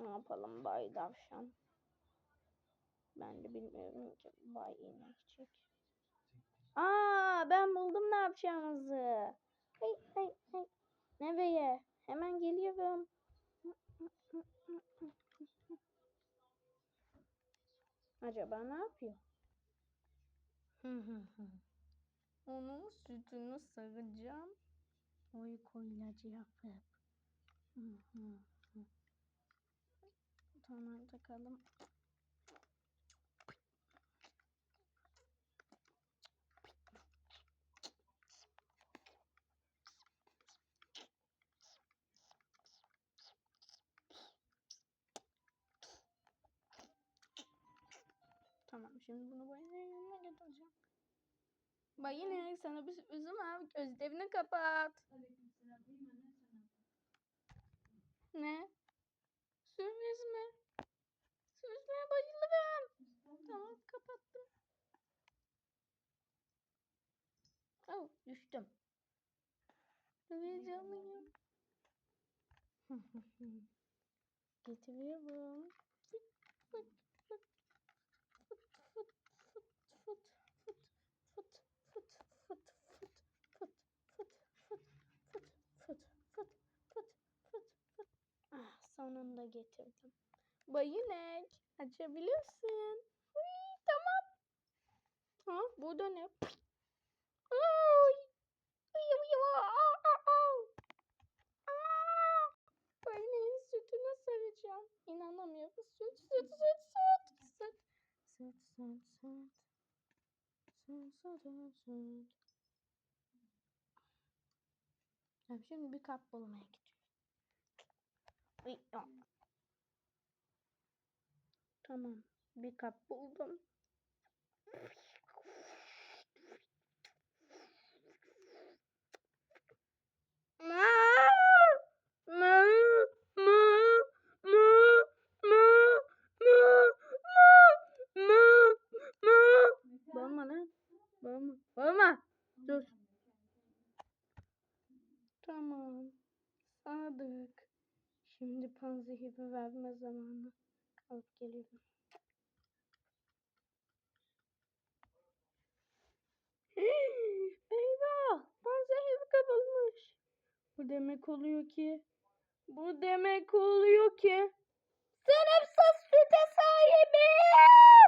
Ne yapalım Bay Davşan? Ben de bilmiyorum ki Bay İnekçik. Aa ben buldum ne yapacağımızı. Hey hey hey. Nereye? Hemen geliyorum. Acaba ne yapıyor? Onun sütünü sağacağım. Uyku ilacı yapıp. Tamam takalım. Tamam şimdi bunu bayının yanına götüreceğim. Bayın sana bir sürprizim var. Gözlerini kapat. Ne? Oh düştüm. Heyecanlıyım. Getiriyorum. Fıt fıt fıt. Fıt fıt fıt fıt fıt. Fıt fıt fıt fıt. Fıt fıt fıt fıt fıt fıt fıt fıt fıt. Ah sonunda getirdim. Bayinek açabilirsin. Uy, tamam. Ha bu da ne? Ay. Uy, uy, aa, aa, aa. Aa. Bayineğin sütünü saracağım. İnanamıyorum. Süt, süt, süt, süt. Süt, süt, süt, süt. Süt, süt, süt, süt. Şimdi bir kap bulmaya gidiyorum. Tamam. Bir kap buldum. aldık. Şimdi panzehiri verme zamanı alıp geliyorum. Eyvah! Panzehiri kapatmış. Bu demek oluyor ki bu demek oluyor ki sınırsız süte sahibim.